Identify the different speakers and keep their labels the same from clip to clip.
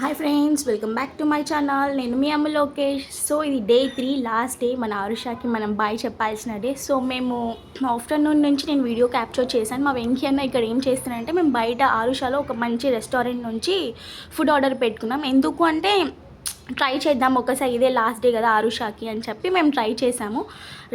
Speaker 1: Hi friends welcome back to my channel నేను మీ అమ్మ లోకేష్. సో ఇది డే త్రీ లాస్ట్ డే మన ఆరుషాకి మనం బాయ్ చెప్పాల్సిన డే సో మేము ఆఫ్టర్నూన్ నుంచి నేను వీడియో క్యాప్చర్ చేశాను. మా వెంకీ అన్న ఇక్కడ ఏం చేస్తున్నారంటే మేము బయట ఆరుషాలో ఒక మంచి రెస్టారెంట్ నుంచి ఫుడ్ ఆర్డర్ పెట్టుకున్నాం. ఎందుకు అంటే ట్రై చేద్దాం ఒకసారి ఇదే లాస్ట్ డే కదా ఆరుషాకి అని చెప్పి మేము ట్రై చేసాము.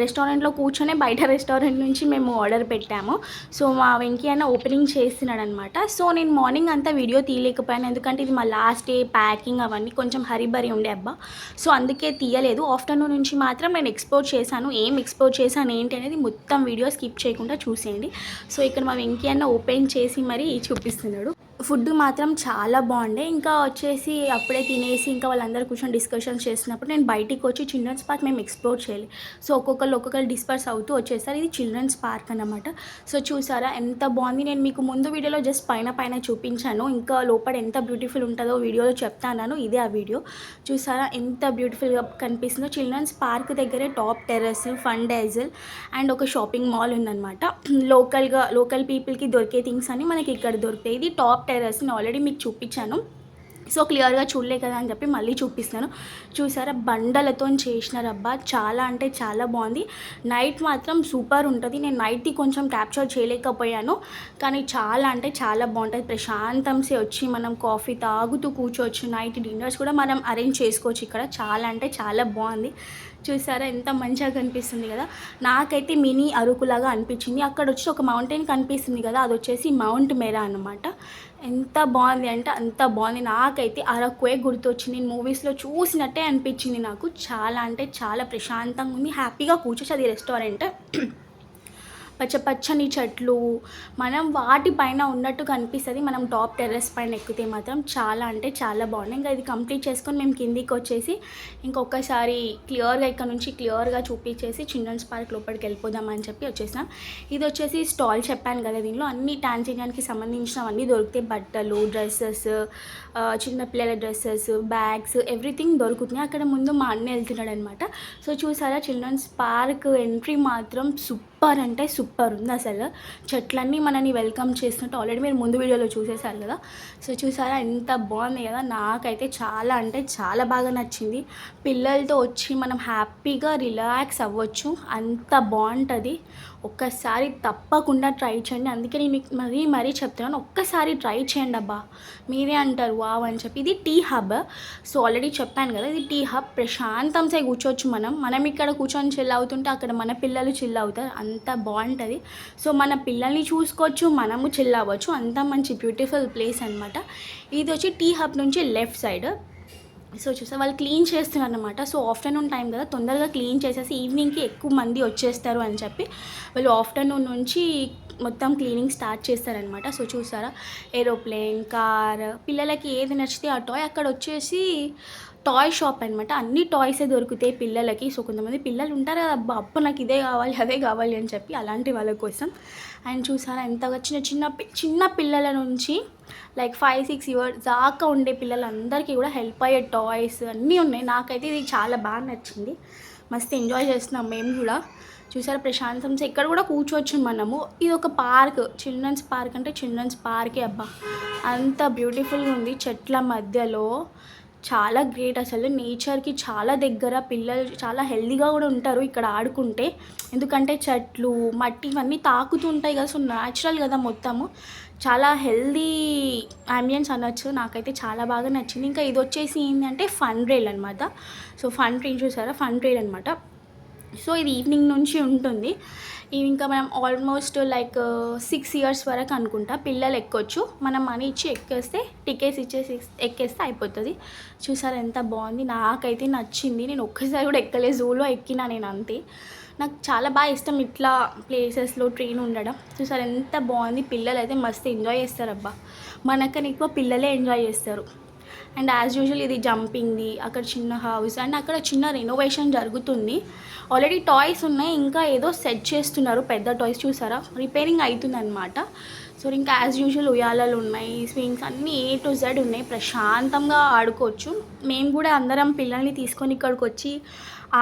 Speaker 1: రెస్టారెంట్లో కూర్చొని బయట రెస్టారెంట్ నుంచి మేము ఆర్డర్ పెట్టాము. సో మా వెంకీ అన్న ఓపెనింగ్ చేస్తున్నాడు అనమాట సో నేను మార్నింగ్ అంతా వీడియో తీయలేకపోయాను. ఎందుకంటే ఇది మా లాస్ట్ డే ప్యాకింగ్ అవన్నీ కొంచెం హరిబరి ఉండే అబ్బా. సో అందుకే తీయలేదు. ఆఫ్టర్నూన్ నుంచి మాత్రం నేను ఎక్స్పోర్ట్ చేశాను. ఏం ఎక్స్పోర్ట్ చేశాను ఏంటి అనేది మొత్తం వీడియో స్కిప్ చేయకుండా చూసేయండి. సో ఇక్కడ మా వెంకీ అన్న ఓపెన్ చేసి మరీ చూపిస్తున్నాడు. ఫుడ్ మాత్రం చాలా బాగుండే. ఇంకా వచ్చేసి అప్పుడే తినేసి ఇంకా వాళ్ళందరూ కూర్చొని డిస్కషన్స్ చేసినప్పుడు నేను బయటికి వచ్చి చిల్డ్రన్స్ పార్క్ మేము ఎక్స్ప్లోర్ చేయాలి. సో ఒక్కొక్కరు ఒక్కొక్కరు డిస్పర్స్ అవుతూ వచ్చేసారు. ఇది చిల్డ్రన్స్ పార్క్ అన్నమాట. సో చూసారా ఎంత బాగుంది. నేను మీకు ముందు వీడియోలో జస్ట్ పైన పైన చూపించాను. ఇంకా లోపల ఎంత బ్యూటిఫుల్ ఉంటుందో వీడియోలో చెప్తాను ఇదే ఆ వీడియో. చూసారా ఎంత బ్యూటిఫుల్గా కనిపిస్తుందో. చిల్డ్రన్స్ పార్క్ దగ్గరే top terrace fun dazzle and ఒక షాపింగ్ మాల్ ఉందన్నమాట. లోకల్గా లోకల్ పీపుల్కి దొరికే థింగ్స్ అని మనకి ఇక్కడ దొరుకుతాయి. ఇది టాప్ టెర్రస్ నేను ఆల్రెడీ మీకు చూపించాను. సో క్లియర్గా చూడలే కదా అని చెప్పి మళ్ళీ చూపిస్తాను చూసారా? బండలతో చేసినారబ్బా. చాలా అంటే చాలా బాగుంది. నైట్ మాత్రం సూపర్ ఉంటుంది. నేను నైట్ది కొంచెం క్యాప్చర్ చేయలేకపోయాను. కానీ చాలా అంటే చాలా బాగుంటుంది. ప్రశాంతంసే వచ్చి మనం కాఫీ తాగుతూ కూర్చోవచ్చు. నైట్ డిన్నర్స్ కూడా మనం అరేంజ్ చేసుకోవచ్చు ఇక్కడ. చాలా అంటే చాలా బాగుంది. చూసారా? ఎంత మంచిగా కనిపిస్తుంది కదా? నాకైతే మినీ అరుకులాగా అనిపించింది. అక్కడ వచ్చి ఒక మౌంటైన్ కనిపిస్తుంది కదా? అది వచ్చేసి మౌంట్ మెరా అన్నమాట. ఎంత బాగుంది అంటే అంత బాగుంది. నాకైతే అరకువే గుర్తొచ్చింది. నేను మూవీస్లో చూసినట్టే అనిపించింది నాకు. చాలా అంటే చాలా ప్రశాంతంగా ఉంది. హ్యాపీగా కూర్చోచ్చు అది రెస్టారెంట్ పచ్చ పచ్చని చెట్లు మనం వాటిపైన ఉన్నట్టు కనిపిస్తుంది మనం టాప్ టెర్రస్ పైన ఎక్కితే మాత్రం చాలా అంటే చాలా బాగుంది. ఇంకా ఇది కంప్లీట్ చేసుకొని మేము కిందికి వచ్చేసి ఇంకొకసారి క్లియర్గా ఇక్కడ నుంచి క్లియర్గా చూపించేసి చిల్డ్రన్స్ పార్క్ లోపలికి వెళ్ళిపోదామని చెప్పి వచ్చేసాం ఇది వచ్చేసి స్టాల్ చెప్పాను కదా దీనిలో. అన్ని టాన్జీనియానికి సంబంధించినవన్నీ దొరుకుతాయి బట్టలు డ్రెస్సెస్ చిన్నపిల్లల డ్రెస్సెస్ బ్యాగ్స్ ఎవ్రీథింగ్ దొరుకుతున్నాయి అక్కడ ముందు మా అన్న వెళ్తున్నాడు అనమాట సో చూసారా చిల్డ్రన్స్ పార్క్ ఎంట్రీ మాత్రం సూపర్ సూపర్ అంటే సూపర్ ఉంది అసలు. చెట్లన్నీ మనని వెల్కమ్ చేస్తున్నట్టు ఆల్రెడీ మీరు ముందు వీడియోలో చూసేశారు కదా. సో చూసారా ఎంత బాగుంది కదా. నాకైతే చాలా అంటే చాలా బాగా నచ్చింది. పిల్లలతో వచ్చి మనం హ్యాపీగా రిలాక్స్ అవ్వచ్చు. అంత బాగుంటుంది. ఒక్కసారి తప్పకుండా ట్రై చేయండి. అందుకే నేను మీకు మరీ మరీ చెప్తున్నాను. ఒక్కసారి ట్రై చేయండి అబ్బా. మీరే అంటారు వావ్ అని చెప్పి. ఇది టీ హబ్. సో ఆల్రెడీ చెప్పాను కదా ఇది టీ హబ్. ప్రశాంతంసే కూర్చోవచ్చు మనం. మనం ఇక్కడ కూర్చొని చిల్ అవుతుంటే అక్కడ మన పిల్లలు చిల్ అవుతారు. అంత బాగుంటుంది. సో మన పిల్లల్ని చూసుకోవచ్చు మనము చిల్లవచ్చు అంత మంచి బ్యూటిఫుల్ ప్లేస్ అనమాట ఇది వచ్చి టీ హబ్ నుంచి లెఫ్ట్ సైడ్. సో చూసా వాళ్ళు క్లీన్ చేస్తున్నారు అనమాట సో ఆఫ్టర్నూన్ టైం కదా తొందరగా క్లీన్ చేసేసి ఈవినింగ్కి ఎక్కువ మంది వచ్చేస్తారు అని చెప్పి వాళ్ళు ఆఫ్టర్నూన్ నుంచి మొత్తం క్లీనింగ్ స్టార్ట్ చేస్తారనమాట సో చూసారా ఏరోప్లేన్ కార్ పిల్లలకి ఏది నచ్చితే ఆ టాయ్ అక్కడ వచ్చేసి టాయ్ షాప్ అనమాట అన్ని టాయ్సే దొరుకుతాయి పిల్లలకి. సో కొంతమంది పిల్లలు ఉంటారు కదా అబ్బా అప్ప నాకు ఇదే కావాలి అదే కావాలి అని చెప్పి అలాంటి వాళ్ళ కోసం. అండ్ చూసారా ఎంతగా చిన్న చిన్న పి- చిన్న పిల్లల నుంచి లైక్ ఫైవ్ సిక్స్ ఇయర్స్ దాకా ఉండే పిల్లలందరికీ కూడా హెల్ప్ అయ్యే టాయ్స్ అన్నీ ఉన్నాయి. నాకైతే ఇది చాలా బాగా నచ్చింది. మస్తు ఎంజాయ్ చేస్తున్నాం మేము కూడా. చూసారా ప్రశాంతం ఇక్కడ కూడా కూర్చోవచ్చు మనము. ఇది ఒక పార్క్ చిల్డ్రన్స్ పార్క్ అంటే చిల్డ్రన్స్ పార్కే అబ్బా. అంత బ్యూటిఫుల్గా ఉంది చెట్ల మధ్యలో. చాలా గ్రేట్ అసలు. నేచర్కి చాలా దగ్గర పిల్లలు చాలా హెల్దీగా కూడా ఉంటారు ఇక్కడ ఆడుకుంటే. ఎందుకంటే చెట్లు మట్టి ఇవన్నీ తాకుతూ ఉంటాయి కదా సో న్యాచురల్ కదా మొత్తము. చాలా హెల్దీ అంబియన్స్ అనొచ్చు. నాకైతే చాలా బాగా నచ్చింది. ఇంకా ఇది వచ్చేసి ఏంటంటే ఫన్ రైల్ అనమాట సో ఫన్ ట్రైన్ చూసారా? ఫన్ రైల్ అనమాట సో ఇది ఈవినింగ్ నుంచి ఉంటుంది. ఇవి ఇంకా మనం ఆల్మోస్ట్ లైక్ సిక్స్ ఇయర్స్ వరకు అనుకుంటా పిల్లలు ఎక్కొచ్చు. మనం మనీ ఇచ్చి ఎక్కేస్తే టికెట్స్ ఇచ్చేసి ఎక్కేస్తే అయిపోతుంది. చూసారు ఎంత బాగుంది. నాకైతే నచ్చింది. నేను ఒక్కసారి కూడా ఎక్కలే జూలో ఎక్కినా నేను అంతే. నాకు చాలా బాగా ఇష్టం ఇట్లా ప్లేసెస్లో ట్రైన్ ఉండడం. చూసారు ఎంత బాగుంది. పిల్లలు అయితే మస్తు ఎంజాయ్ చేస్తారు అబ్బా. మనకని ఎక్కువ పిల్లలే ఎంజాయ్ చేస్తారు. అండ్ యాజ్ యూజువల్ ఇది జంపింగ్ది అక్కడ చిన్న హౌస్ అండ్ అక్కడ చిన్న రెనోవేషన్ జరుగుతుంది. ఆల్రెడీ టాయ్స్ ఉన్నాయి ఇంకా ఏదో సెట్ చేస్తున్నారు పెద్ద టాయ్స్ చూసారా? రిపేరింగ్ అవుతుందన్నమాట సో ఇంకా యాజ్ యూజువల్ ఉయ్యాలలు ఉన్నాయి స్వింగ్స్ అన్నీ ఏ టు జెడ్ ఉన్నాయి. ప్రశాంతంగా ఆడుకోవచ్చు. మేము కూడా అందరం పిల్లల్ని తీసుకొని ఇక్కడికి వచ్చి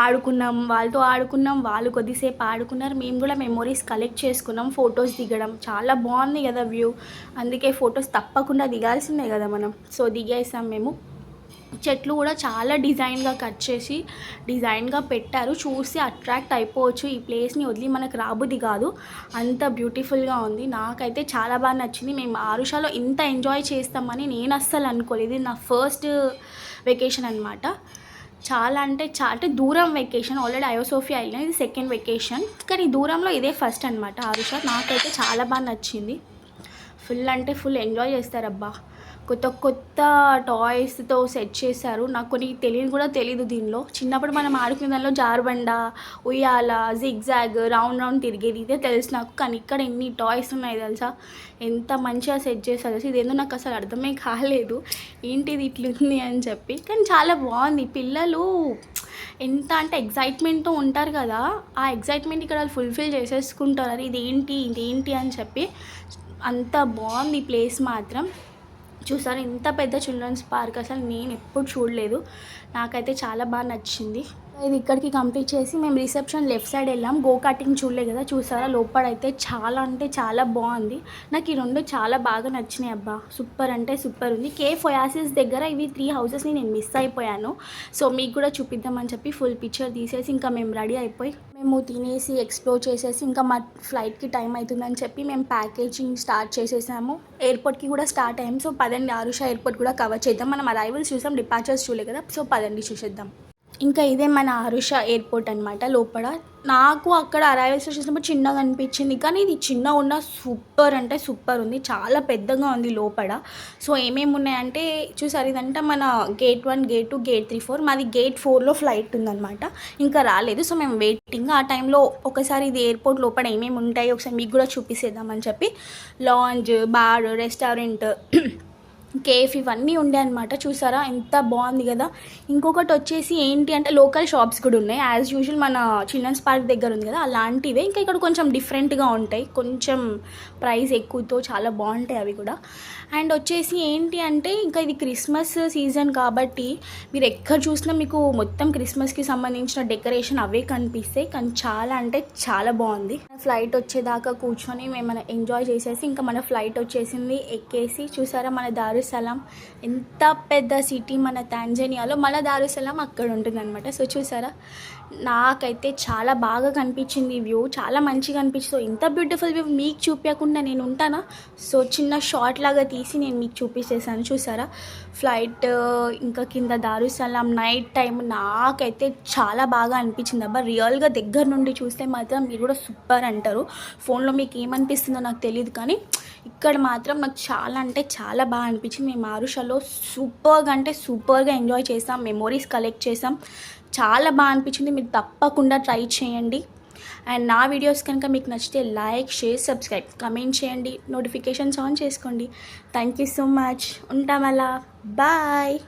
Speaker 1: ఆడుకున్నాం వాళ్ళతో ఆడుకున్నాం వాళ్ళు కొద్దిసేపు ఆడుకున్నారు. మేము కూడా మెమొరీస్ కలెక్ట్ చేసుకున్నాం ఫొటోస్ దిగడం. చాలా బాగుంది కదా వ్యూ అందుకే ఫొటోస్ తప్పకుండా దిగాల్సిందే కదా మనం. సో దిగేసాం మేము. చెట్లు కూడా చాలా డిజైన్గా కట్ చేసి డిజైన్గా పెట్టారు. చూసి అట్రాక్ట్ అయిపోవచ్చు. ఈ ప్లేస్ని వదిలి మనకు రాబుద్ది కాదు. అంత బ్యూటిఫుల్గా ఉంది. నాకైతే చాలా బాగా నచ్చింది. మేము ఆరుషాలో ఇంత ఎంజాయ్ చేస్తామని నేను అస్సలు అనుకోలేదు. నా ఫస్ట్ వెకేషన్ అనమాట చాలా అంటే చాలా అంటే దూరం వెకేషన్ ఆల్రెడీ అయోసోఫియా వెళ్ళిన ఇది సెకండ్ వెకేషన్ కానీ దూరంలో ఇదే ఫస్ట్ అనమాట ఆరుష. నాకైతే చాలా బాగా నచ్చింది. ఫుల్ అంటే ఫుల్ ఎంజాయ్ చేస్తారబ్బా కొత్త కొత్త టాయ్స్తో సెట్ చేశారు. నాకు కొన్ని తెలియదు కూడా తెలియదు దీనిలో. చిన్నప్పుడు మనం ఆడుకునే దానిలో జారుబండ ఉయ్యాల జిగ్జాగ్ రౌండ్ రౌండ్ తిరిగేది. ఇదే తెలుసు నాకు. కానీ ఇక్కడ ఎన్ని టాయ్స్ ఉన్నాయి తెలుసా? ఎంత మంచిగా సెట్ చేశారు. తెలుసు ఇదేందో నాకు అసలు అర్థమే కాలేదు. ఏంటిది ఇట్లుంది అని చెప్పి. కానీ చాలా బాగుంది. పిల్లలు ఎంత అంటే ఎగ్జైట్మెంట్తో ఉంటారు కదా. ఆ ఎగ్జైట్మెంట్ ఇక్కడ వాళ్ళు ఫుల్ఫిల్ చేసేసుకుంటారు. ఇదేంటి? ఇదేంటి? అని చెప్పి అంత బాగుంది ప్లేస్ మాత్రం. చూసాను ఇంత పెద్ద చిల్డ్రన్స్ పార్క్ అసలు నేను ఎప్పుడు చూడలేదు. నాకైతే చాలా బాగా నచ్చింది. ఇది ఇక్కడికి కంప్లీట్ చేసి మేము రిసెప్షన్ లెఫ్ట్ సైడ్ వెళ్ళాం. గో కటింగ్ చూడలే కదా చూసారా? లోపల అయితే చాలా అంటే చాలా బాగుంది. నాకు ఈ రెండు చాలా బాగా నచ్చినాయి అబ్బా. సూపర్ అంటే సూపర్ ఉంది. కే ఫొయాసిస్ దగ్గర ఇవి త్రీ హౌసెస్ని నేను మిస్ అయిపోయాను. సో మీకు కూడా చూపిద్దామని చెప్పి ఫుల్ పిక్చర్ తీసేసి ఇంకా మేము రెడీ అయిపోయి మేము తినేసి ఎక్స్ప్లోర్ చేసేసి ఇంకా మా ఫ్లైట్కి టైం అవుతుందని చెప్పి మేము ప్యాకేజింగ్ స్టార్ట్ చేసేసాము. ఎయిర్పోర్ట్కి కూడా స్టార్ట్ అయ్యాము సో పదండి ఆరుష ఎయిర్పోర్ట్ కూడా కవర్ చేద్దాం. మనం అరైవల్స్ చూసాం డిపార్చర్స్ చూడలే కదా. సో పదండి చూసేద్దాం. ఇంకా ఇదే మన అరుష ఎయిర్పోర్ట్ అనమాట లోపల. నాకు అక్కడ అరైవల్స్ చూసినప్పుడు చిన్నగా అనిపించింది. కానీ ఇది చిన్న ఉన్న సూపర్ అంటే సూపర్ ఉంది. చాలా పెద్దగా ఉంది లోపల. సో ఏమేమి ఉన్నాయంటే చూసారు ఇదంటే మన gate one gate two gate three four మాది గేట్ ఫోర్లో ఫ్లైట్ ఉందన్నమాట. ఇంకా రాలేదు. సో మేము వెయిటింగ్ ఆ టైంలో ఒకసారి ఇది ఎయిర్పోర్ట్ లోపల ఏమేమి ఉంటాయి ఒకసారి మీకు కూడా చూపిసేద్దామని చెప్పి. లాంజ్ బార్ రెస్టారెంట్ కేఫ్ ఇవన్నీ ఉండే అనమాట చూసారా? ఎంత బాగుంది కదా? ఇంకొకటి వచ్చేసి ఏంటి అంటే లోకల్ షాప్స్ కూడా ఉన్నాయి. యాజ్ యూజువల్ మన చిల్డ్రన్స్ పార్క్ దగ్గర ఉంది కదా అలాంటివే. ఇంకా ఇక్కడ కొంచెం డిఫరెంట్గా ఉంటాయి. కొంచెం ప్రైస్ ఎక్కువతో చాలా బాగుంటాయి అవి కూడా. అండ్ వచ్చేసి ఏంటి అంటే ఇంకా ఇది క్రిస్మస్ సీజన్ కాబట్టి మీరు ఎక్కడ చూసినా మీకు మొత్తం క్రిస్మస్కి సంబంధించిన డెకరేషన్ అవే కనిపిస్తాయి. కానీ చాలా అంటే చాలా బాగుంది. ఫ్లైట్ వచ్చేదాకా కూర్చొని మేము ఎంజాయ్ చేసేసి ఇంకా మన ఫ్లైట్ వచ్చేసింది ఎక్కేసి చూసారా మన దారుసలాం. ఎంత పెద్ద సిటీ మన తాంజనియాలో మన దారుసలాం అక్కడ ఉంటుందన్నమాట. సో చూసారా? నాకైతే చాలా బాగా కనిపించింది వ్యూ. చాలా మంచిగా అనిపించింది. ఇంత బ్యూటిఫుల్ వ్యూ మీకు చూపించకుండా నేను ఉంటానా? సో చిన్న షార్ట్ లాగా తీసి నేను మీకు చూపించేసాను చూసారా? ఫ్లైట్ ఇంకా కింద దారుసలాం నైట్ టైం నాకైతే చాలా బాగా అనిపించింది. అబ్బా రియల్గా దగ్గర నుండి చూస్తే మాత్రం మీరు కూడా సూపర్ అంటారు. ఫోన్లో మీకు ఏమనిపిస్తుందో నాకు తెలియదు కానీ ఇక్కడ మాత్రం నాకు చాలా అంటే చాలా బాగా అనిపించింది. మేము ఆరుషలో సూపర్గా అంటే సూపర్గా ఎంజాయ్ చేసాం. మెమొరీస్ కలెక్ట్ చేసాం. చాలా బాగా అనిపించింది. మీరు తప్పకుండా ట్రై చేయండి. అండ్ నా వీడియోస్ కనుక మీకు నచ్చితే లైక్ షేర్ సబ్స్క్రైబ్ కమెంట్ చేయండి. నోటిఫికేషన్స్ ఆన్ చేసుకోండి. Thank you so much. ఉంటాం అలా. బాయ్.